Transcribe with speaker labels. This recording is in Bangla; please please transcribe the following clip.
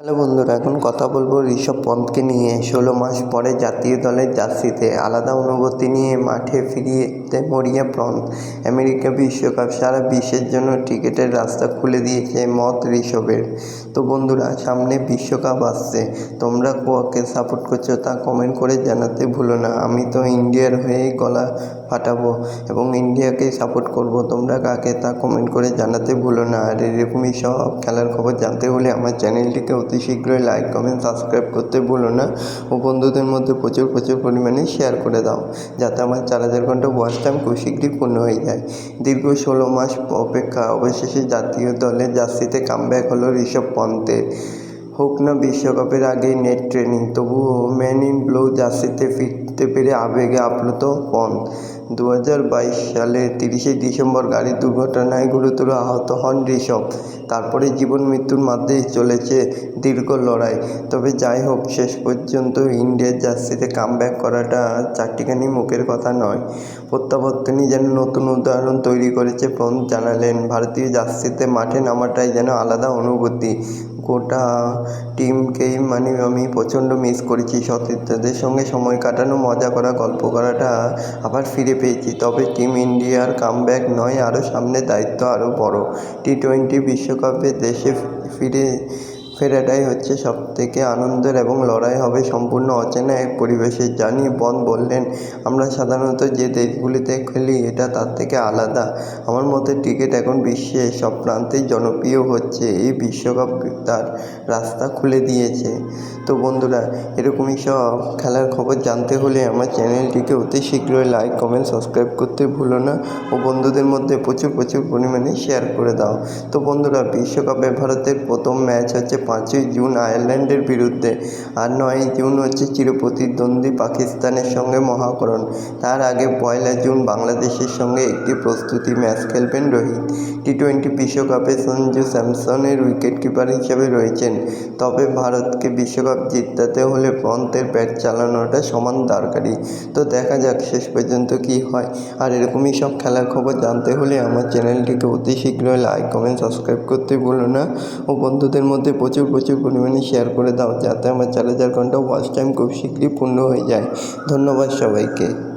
Speaker 1: হ্যালো বন্ধুরা, এখন কথা বলব ঋষভ পন্থকে নিয়ে। ষোলো মাস পরে জাতীয় দলের জার্সিতে আলাদা অনুভূতি নিয়ে মাঠে ফিরিয়েতে মরিয়া পন্থ। আমেরিকা বিশ্বকাপ সারা বিশ্বের জন্য টিকিটের রাস্তা খুলে দিয়েছে মত ঋষভের। তো বন্ধুরা, সামনে বিশ্বকাপ আসছে। তোমরা কাকে সাপোর্ট করছ তা কমেন্ট করে জানাতে ভুলো না। আমি তো ইন্ডিয়ার হয়েই গলা ফাটাবো এবং ইন্ডিয়াকে সাপোর্ট করব। তোমরা কাকে তা কমেন্ট করে জানাতে ভুলো না। আর এরকমই সব খেলার খবর জানতে হলে আমার চ্যানেলটিকে অতি শীঘ্রই লাইক কমেন্ট সাবস্ক্রাইব করতে ভুলো না ও বন্ধুদের মধ্যে প্রচুর প্রচুর পরিমাণে শেয়ার করে দাও, যাতে আমার চার হাজার ঘণ্টা ওয়াচ টাইম খুব শীঘ্রই পূর্ণ হয়ে যায়। দীর্ঘ ষোলো মাস অপেক্ষা অবশেষে জাতীয় দলে জার্সিতে কামব্যাক হলো ঋষভ পন্থের হোক না বিশ্বকাপের আগেই নেট ট্রেনিং তবুও ম্যান ইন ব্লু জার্সিতে ফিরতে পেরে আবেগে আপ্লুত পন্থ দু হাজার বাইশ সালের তিরিশে ডিসেম্বর গাড়ির দুর্ঘটনায় গুরুতর আহত হন ঋষভ। তারপরে জীবন মৃত্যুর মধ্যেই চলেছে দীর্ঘ লড়াই। তবে যাই হোক, শেষ পর্যন্ত ইন্ডিয়ার জার্সিতে কামব্যাক করাটা চারটিখানি মুখের কথা নয়। প্রত্যাবর্তনই যেন নতুন উদাহরণ তৈরি করেছে পন্থ জানালেন, ভারতীয় জার্সিতে মাঠে নামাটাই যেন আলাদা অনুভূতি। গোটা টিমকেই মানে আমি প্রচণ্ড মিস করেছি। সতীর্থদের সঙ্গে সময় কাটানো, মজা করা, গল্প করাটা আবার ফিরে পেয়েছি। তবে টিম ইন্ডিয়ার কামব্যাক নয়, আরও সামনে দায়িত্ব আরও বড়। টি টোয়েন্টি বিশ্বকাপে দেশে ফিরে ফেরাটাই হচ্ছে, সবথেকে আনন্দের এবং লড়াই হবে সম্পূর্ণ অচেনা এক পরিবেশে। জানি, বন বললেন, আমরা সাধারণত যে দেশগুলিতে খেলি, এটা তার থেকে আলাদা। আমার মতে, ক্রিকেট এখন বিশ্বের সব প্রান্তেই জনপ্রিয় হচ্ছে। এই বিশ্বকাপ তার রাস্তা খুলে দিয়েছে। তো বন্ধুরা, এরকমই সব খেলার খবর জানতে হলে আমার চ্যানেলটিকে অতি শীঘ্রই লাইক, কমেন্ট, সাবস্ক্রাইব করতে ভুলো না ও বন্ধুদের মধ্যে প্রচুর প্রচুর পরিমাণে শেয়ার করে দাও। তো বন্ধুরা, বিশ্বকাপে ভারতের প্রথম ম্যাচ হচ্ছে পাঁচই জুন আয়ারল্যান্ডের বিরুদ্ধে আর নয়ই জুন হচ্ছে চিরপ্রতিদ্বন্দ্বী পাকিস্তানের সঙ্গে মহাকরণ। তার আগে পয়লা জুন বাংলাদেশের সঙ্গে একটি প্রস্তুতি ম্যাচ খেলবেন রোহিত। টি টোয়েন্টি বিশ্বকাপে সঞ্জু স্যামসনের উইকেট কিপার হিসেবে রয়েছেন। তবে ভারতকে বিশ্বকাপ জিতাতে হলে পন্থের ব্যাট চালানোটা সমান দরকারি। তো দেখা যাক শেষ পর্যন্ত কি হয়। আর এরকমই সব খেলার খবর জানতে হলে আমার চ্যানেলটিকে অতি শীঘ্রই লাইক কমেন্ট সাবস্ক্রাইব করতে ভুলো না। ও বন্ধুদের মধ্যে প্রচুর প্রচুর পরিমাণে শেয়ার করে দাও, যাতে আমার চার হাজার ঘণ্টা ওয়াচ টাইম খুব শীঘ্রই পূর্ণ হয়ে যায়। ধন্যবাদ সবাইকে।